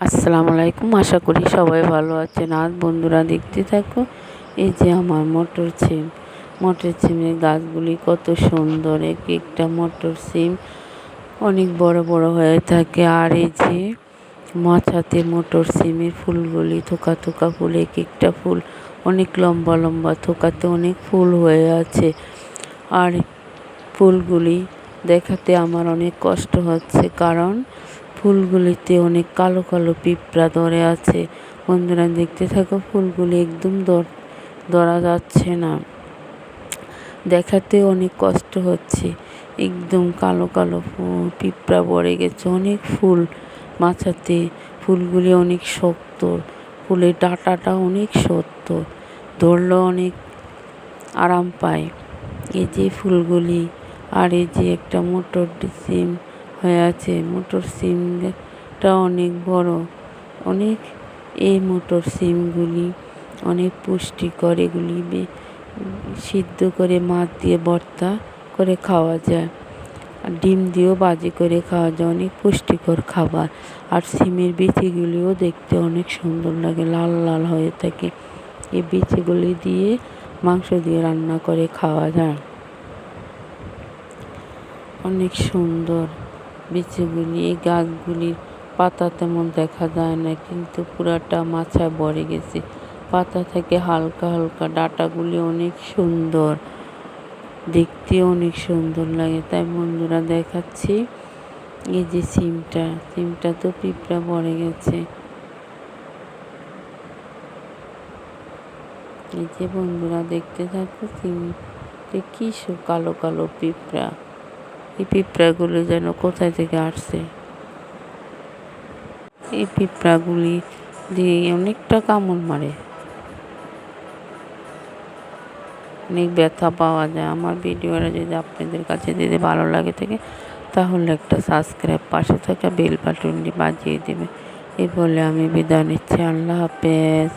আসসালামু আলাইকুম। আশা করি সবাই ভালো আছেন। আর বন্ধুরা, দেখতে থাকো, এই যে আমার মটর সিম। মটর সিমের গাছগুলি কত সুন্দর। এক একটা মটর সিম অনেক বড় বড় হয়ে থাকে। আর এই যে মাথাতে মটর সিমের ফুলগুলি, থোকা থোকা ফুল, এক একটা ফুল অনেক লম্বা লম্বা, থোকাতে অনেক ফুল হয়ে আছে। আর ফুলগুলি দেখাতে আমার অনেক কষ্ট হচ্ছে। কারণ ফুলগুলিতে অনেক কালো কালো পিঁপড়া ধরে আছে। বন্ধুরা, দেখতে থাকো, ফুলগুলি একদম ধরা যাচ্ছে না। দেখাতে অনেক কষ্ট হচ্ছে। একদম কালো কালো ফুল পিঁপড়া পড়ে গেছে অনেক ফুল মাথাতে ফুলগুলি অনেক শক্ত, ফুলের ডাঁটাটা অনেক শক্ত ধরলেও অনেক আরাম পায়। এই যে ফুলগুলি, আর এই যে একটা মোটর সিম হয়ে আছে। মোটর সিমটা অনেক বড়। অনেক এই মোটর সিমগুলি অনেক পুষ্টিকর। এগুলি সিদ্ধ করে মাছ দিয়ে ভর্তা করে খাওয়া যায়। আর ডিম দিয়েও বাজি করে খাওয়া যায়। অনেক পুষ্টিকর খাবার। আর সিমের বিচিগুলিও দেখতে অনেক সুন্দর লাগে। লাল লাল হয়ে থাকে। এই বিচিগুলি দিয়ে মাংস দিয়ে রান্না করে খাওয়া যায়। অনেক সুন্দর। বিচিগুলি এই গাছগুলির পাতা তেমন দেখা যায় না, কিন্তু পুরাটা মাছায় ভরে গেছে। পাতা থেকে হালকা হালকা ডাটাগুলি অনেক সুন্দর দেখতে অনেক সুন্দর লাগে। তাই বন্ধুরা দেখাচ্ছি এই যে সিমটা। সিমটা তো পিঁপড়া ভরে গেছে। এই যে বন্ধুরা দেখতে থাকো সিম কি কালো কালো পিঁপড়া। এই পিঁপড়াগুলো যেন কোথায় থেকে আসছে। এই পিঁপড়াগুলি দিয়ে অনেকটা কামড় মারে। অনেক ব্যথা পাওয়া যায়। আমার ভিডিওটা যদি আপনাদের কাছে যদি ভালো লাগে থাকে, তাহলে একটা সাবস্ক্রাইব পাশে থাকা বেল বাটনটি বাজিয়ে দেবে এই বলে আমি বিদায় নিচ্ছি। আল্লাহ হাফেজ।